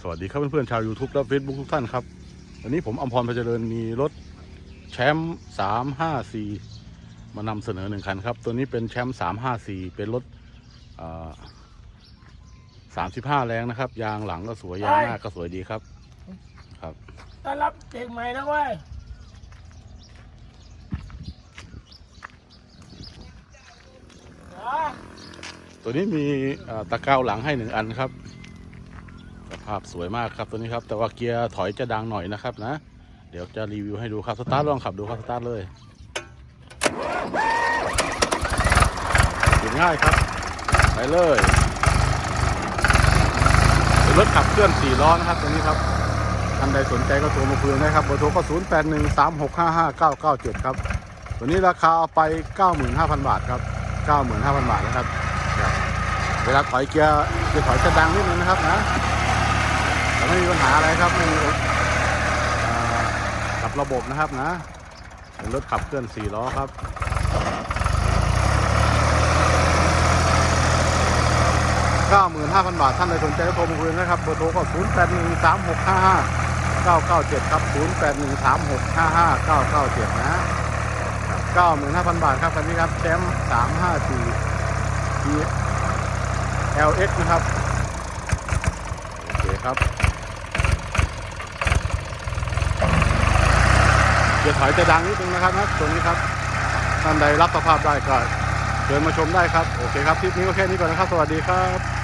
สวัสดีครับเพื่อนๆชาว YouTube และ Facebook ทุกท่านครับ วันนี้ผมอมพรพเจริญมีรถแชมป์354 มานำเสนอหนึ่งคันครับ ตัวนี้เป็นแชมป์354 เป็นรถอ่า35 แรงนะครับ ยางหลังก็สวย ยางหน้าก็สวยดีครับ ครับต้อนรับเด็กใหม่นะเว้ยอะตัวนี้มีอ่าตะกร้าวหลังให้หนึ่งอันครับ สภาพสวยมากครับตัวนี้ครับ แต่ว่าเกียร์ถอยจะดังหน่อยนะครับนะ เดี๋ยวจะรีวิวให้ดูครับสตาร์ทลองขับดูครับสตาร์ทเลยเง่ายครับ ไปเลยเป็นรถขับเคลื่อนสี่ล้อนะครับตัวนี้ครับท่านใดสนใจก็โทรมาคุยนะครับเบอร์โทรก็0 8 1 3 6 5 5 9 9 7ครับตัวนี้ราคาเอาไป95,000บาทครับ95,000บาทนะครับเวลาถอยเกียร์เกียร์ถอยจะดังนิดนึงนะครับนะ ไม่มีปัญหาอะไรครับไม่มีกับระบบนะครับนะเป็นรถขับเคลื่อน4ล้อครับ95,000 บาท ท่านใดสนใจก็โทรมาคุยนะครับเบอร์โทรก็ 0 8 1 3 6 5 5 9 9 7 ครับ 0 8 1 3 6 5 5 9 9 7 นะ95,000 บาทครับคันนี้ครับแชมป์354 T LX นะครับ โอเคครับ เกียร์ถอยจะดังนิดนึงนะครับนะตัวนี้ครับท่านใดรับสภาพได้ก็เดินมาชมได้ครับ โอเคครับ คลิปนี้ก็แค่นี้ก่อนนะครับ สวัสดีครับ